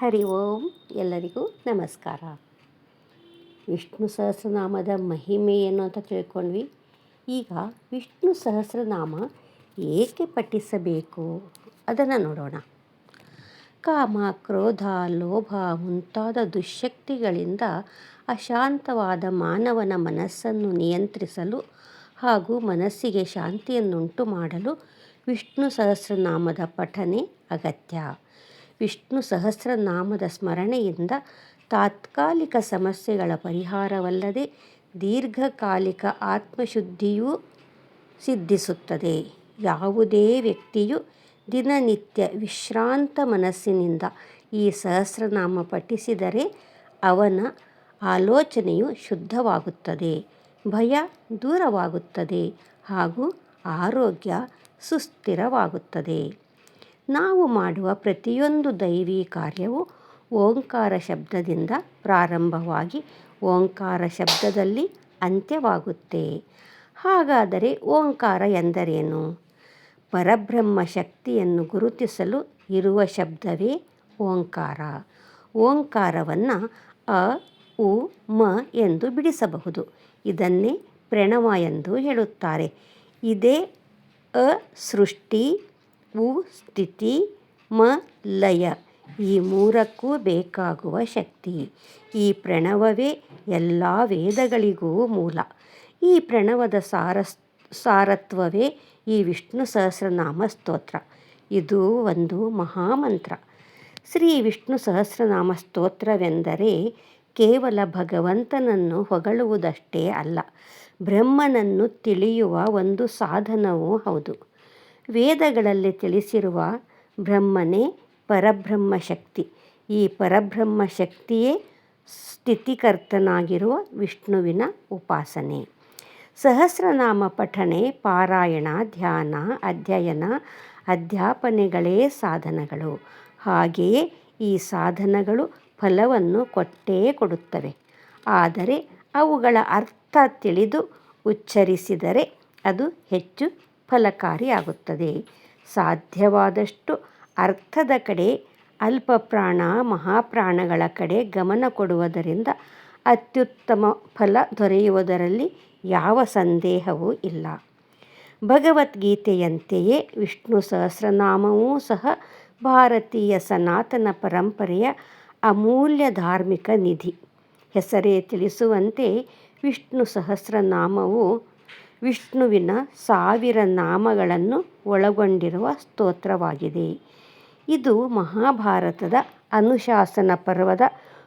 ಹರಿ ಓಂ ಎಲ್ಲರಿಗೂ ನಮಸ್ಕಾರ. ವಿಷ್ಣು ಸಹಸ್ರನಾಮದ ಮಹಿಮೆ ಏನು ಅಂತ ತಿಳ್ಕೊಂಡ್ವಿ. ಈಗ ವಿಷ್ಣು ಸಹಸ್ರನಾಮ ಏಕೆ ಪಠಿಸಬೇಕು ಅದನ್ನು ನೋಡೋಣ. ಕಾಮ, ಕ್ರೋಧ, ಲೋಭ ಮುಂತಾದ ದುಶ್ಶಕ್ತಿಗಳಿಂದ ಅಶಾಂತವಾದ ಮಾನವನ ಮನಸ್ಸನ್ನು ನಿಯಂತ್ರಿಸಲು ಹಾಗೂ ಮನಸ್ಸಿಗೆ ಶಾಂತಿಯನ್ನುಂಟು ಮಾಡಲು ವಿಷ್ಣು ಸಹಸ್ರನಾಮದ ಪಠನೆ ಅಗತ್ಯ. ವಿಷ್ಣು ಸಹಸ್ರನಾಮದ ಸ್ಮರಣೆಯಿಂದ ತಾತ್ಕಾಲಿಕ ಸಮಸ್ಯೆಗಳ ಪರಿಹಾರವಲ್ಲದೆ ದೀರ್ಘಕಾಲಿಕ ಆತ್ಮಶುದ್ಧಿಯೂ ಸಿದ್ಧಿಸುತ್ತದೆ. ಯಾವುದೇ ವ್ಯಕ್ತಿಯು ದಿನನಿತ್ಯ ವಿಶ್ರಾಂತ ಮನಸ್ಸಿನಿಂದ ಈ ಸಹಸ್ರನಾಮ ಪಠಿಸಿದರೆ ಅವನ ಆಲೋಚನೆಯು ಶುದ್ಧವಾಗುತ್ತದೆ, ಭಯ ದೂರವಾಗುತ್ತದೆ ಹಾಗೂ ಆರೋಗ್ಯ ಸುಸ್ಥಿರವಾಗುತ್ತದೆ. ನಾವು ಮಾಡುವ ಪ್ರತಿಯೊಂದು ದೈವಿ ಕಾರ್ಯವು ಓಂಕಾರ ಶಬ್ದದಿಂದ ಪ್ರಾರಂಭವಾಗಿ ಓಂಕಾರ ಶಬ್ದದಲ್ಲಿ ಅಂತ್ಯವಾಗುತ್ತೆ. ಹಾಗಾದರೆ ಓಂಕಾರ ಎಂದರೇನು? ಪರಬ್ರಹ್ಮ ಶಕ್ತಿಯನ್ನು ಗುರುತಿಸಲು ಇರುವ ಶಬ್ದವೇ ಓಂಕಾರ. ಓಂಕಾರವನ್ನು ಅ, ಉ, ಮ ಎಂದು ಬಿಡಿಸಬಹುದು. ಇದನ್ನೇ ಪ್ರಣವ ಎಂದು ಹೇಳುತ್ತಾರೆ. ಇದೇ ಅ ಸೃಷ್ಟಿ ಉ ಸ್ಥಿತಿ ಮ ಲಯ. ಈ ಮೂರಕ್ಕೂ ಬೇಕಾಗುವ ಶಕ್ತಿ. ಈ ಪ್ರಣವವೇ ಎಲ್ಲ ವೇದಗಳಿಗೂ ಮೂಲ. ಈ ಪ್ರಣವದ ಸಾರ ಸಾರತ್ವವೇ ಈ ವಿಷ್ಣು ಸಹಸ್ರನಾಮ ಸ್ತೋತ್ರ. ಇದು ಒಂದು ಮಹಾಮಂತ್ರ. ಶ್ರೀ ವಿಷ್ಣು ಸಹಸ್ರನಾಮ ಸ್ತೋತ್ರವೆಂದರೆ ಕೇವಲ ಭಗವಂತನನ್ನು ಹೊಗಳುವುದಷ್ಟೇ ಅಲ್ಲ, ಬ್ರಹ್ಮನನ್ನು ತಿಳಿಯುವ ಒಂದು ಸಾಧನವೂ ಹೌದು. ವೇದಗಳಲ್ಲಿ ತಿಳಿಸಿರುವ ಬ್ರಹ್ಮನೇ ಪರಬ್ರಹ್ಮ ಶಕ್ತಿ. ಈ ಪರಬ್ರಹ್ಮ ಶಕ್ತಿಯೇ ಸ್ಥಿತಿಕರ್ತನಾಗಿರುವ ವಿಷ್ಣುವಿನ ಉಪಾಸನೆ. ಸಹಸ್ರನಾಮ ಪಠಣೆ, ಪಾರಾಯಣ, ಧ್ಯಾನ, ಅಧ್ಯಯನ, ಅಧ್ಯಾಪನೆಗಳೇ ಸಾಧನಗಳು. ಹಾಗೆಯೇ ಈ ಸಾಧನಗಳು ಫಲವನ್ನು ಕೊಟ್ಟೇ ಕೊಡುತ್ತವೆ. ಆದರೆ ಅವುಗಳ ಅರ್ಥ ತಿಳಿದು ಉಚ್ಚರಿಸಿದರೆ ಅದು ಹೆಚ್ಚು ಫಲಕಾರಿಯಾಗುತ್ತದೆ. ಸಾಧ್ಯವಾದಷ್ಟು ಅರ್ಥದ ಕಡೆ, ಅಲ್ಪ ಪ್ರಾಣ, ಮಹಾಪ್ರಾಣಗಳ ಕಡೆ ಗಮನ ಕೊಡುವುದರಿಂದ ಅತ್ಯುತ್ತಮ ಫಲ ದೊರೆಯುವುದರಲ್ಲಿ ಯಾವ ಸಂದೇಹವೂ ಇಲ್ಲ. ಭಗವದ್ಗೀತೆಯಂತೆಯೇ ವಿಷ್ಣು ಸಹಸ್ರನಾಮವೂ ಸಹ ಭಾರತೀಯ ಸನಾತನ ಪರಂಪರೆಯ ಅಮೂಲ್ಯ ಧಾರ್ಮಿಕ ನಿಧಿ. ಹೆಸರೇ ತಿಳಿಸುವಂತೆ ವಿಷ್ಣು ಸಹಸ್ರನಾಮವು ವಿಷ್ಣುವಿನ ಸಾವಿರ ನಾಮಗಳನ್ನು ಒಳಗೊಂಡಿರುವ ಸ್ತೋತ್ರವಾಗಿದೆ. ಇದು ಮಹಾಭಾರತದ ಅನುಶಾಸನ ಪರ್ವದ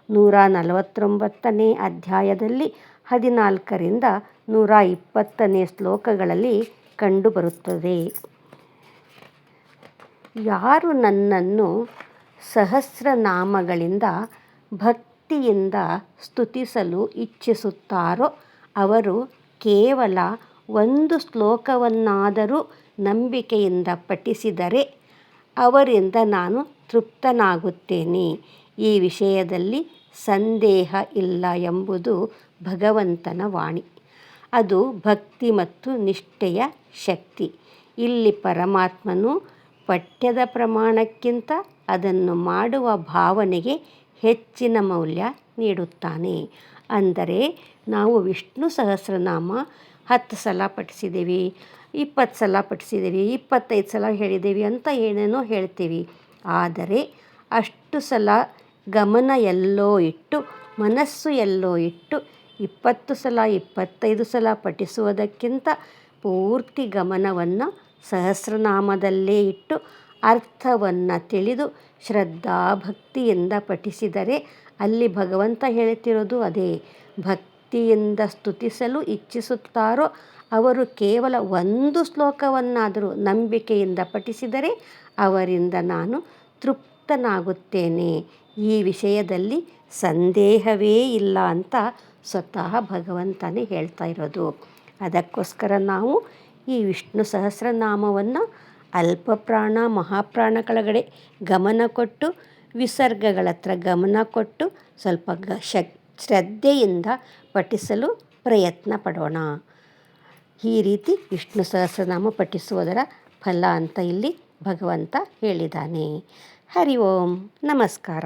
ನೂರ ನಲವತ್ತೊಂಬತ್ತನೇ ಅಧ್ಯಾಯದಲ್ಲಿ ಹದಿನಾಲ್ಕರಿಂದ ನೂರ ಇಪ್ಪತ್ತನೇ ಶ್ಲೋಕಗಳಲ್ಲಿ ಕಂಡುಬರುತ್ತದೆ. ಯಾರು ನನ್ನನ್ನು ಸಹಸ್ರನಾಮಗಳಿಂದ ಭಕ್ತಿಯಿಂದ ಸ್ತುತಿಸಲು ಇಚ್ಛಿಸುತ್ತಾರೋ ಅವರು ಕೇವಲ ಒಂದು ಶ್ಲೋಕವನ್ನಾದರೂ ನಂಬಿಕೆಯಿಂದ ಪಠಿಸಿದರೆ ಅವರಿಂದ ನಾನು ತೃಪ್ತನಾಗುತ್ತೇನೆ. ಈ ವಿಷಯದಲ್ಲಿ ಸಂದೇಹ ಇಲ್ಲ ಎಂಬುದು ಭಗವಂತನ ವಾಣಿ. ಅದು ಭಕ್ತಿ ಮತ್ತು ನಿಷ್ಠೆಯ ಶಕ್ತಿ. ಇಲ್ಲಿ ಪರಮಾತ್ಮನು ಪಠ್ಯದ ಪ್ರಮಾಣಕ್ಕಿಂತ ಅದನ್ನು ಮಾಡುವ ಭಾವನೆಗೆ ಹೆಚ್ಚಿನ ಮೌಲ್ಯ ನೀಡುತ್ತಾನೆ. ಅಂದರೆ ನಾವು ವಿಷ್ಣು ಸಹಸ್ರನಾಮ ಹತ್ತು ಸಲ ಪಠಿಸಿದ್ದೀವಿ, ಇಪ್ಪತ್ತು ಸಲ ಪಠಿಸಿದ್ದೀವಿ, ಇಪ್ಪತ್ತೈದು ಸಲ ಹೇಳಿದ್ದೀವಿ ಅಂತ ಏನೇನೋ ಹೇಳ್ತೀವಿ. ಆದರೆ ಅಷ್ಟು ಸಲ ಗಮನ ಎಲ್ಲೋ ಇಟ್ಟು, ಮನಸ್ಸು ಎಲ್ಲೋ ಇಟ್ಟು, ಇಪ್ಪತ್ತು ಸಲ, ಇಪ್ಪತ್ತೈದು ಸಲ ಪಠಿಸುವುದಕ್ಕಿಂತ ಪೂರ್ತಿ ಗಮನವನ್ನು ಸಹಸ್ರನಾಮದಲ್ಲೇ ಇಟ್ಟು, ಅರ್ಥವನ್ನು ತಿಳಿದು ಶ್ರದ್ಧಾ ಭಕ್ತಿಯಿಂದ ಪಠಿಸಿದರೆ ಅಲ್ಲಿ ಭಗವಂತ ಹೇಳ್ತಿರೋದು ಅದೇ. ಭಕ್ತಿಯಿಂದ ಸ್ತುತಿಸಲು ಇಚ್ಛಿಸುತ್ತಾರೋ ಅವರು ಕೇವಲ ಒಂದು ಶ್ಲೋಕವನ್ನಾದರೂ ನಂಬಿಕೆಯಿಂದ ಪಠಿಸಿದರೆ ಅವರಿಂದ ನಾನು ತೃಪ್ತನಾಗುತ್ತೇನೆ. ಈ ವಿಷಯದಲ್ಲಿ ಸಂದೇಹವೇ ಇಲ್ಲ ಅಂತ ಸ್ವತಃ ಭಗವಂತನೇ ಹೇಳ್ತಾ ಇರೋದು. ಅದಕ್ಕೋಸ್ಕರ ನಾವು ಈ ವಿಷ್ಣು ಸಹಸ್ರನಾಮವನ್ನು ಅಲ್ಪ ಪ್ರಾಣ ಮಹಾಪ್ರಾಣಗಳ ಗಮನ ಕೊಟ್ಟು, ವಿಸರ್ಗಗಳ ಗಮನ ಕೊಟ್ಟು ಸ್ವಲ್ಪ ಗ ಶಕ್ ಶ್ರದ್ಧೆಯಿಂದ ಪಠಿಸಲು ಪ್ರಯತ್ನ ಪಡೋಣ ಈ ರೀತಿ ವಿಷ್ಣು ಸಹಸ್ರನಾಮ ಪಠಿಸುವುದರ ಫಲ ಅಂತ ಇಲ್ಲಿ ಭಗವಂತ ಹೇಳಿದ್ದಾನೆ. ಹರಿ ಓಂ. ನಮಸ್ಕಾರ.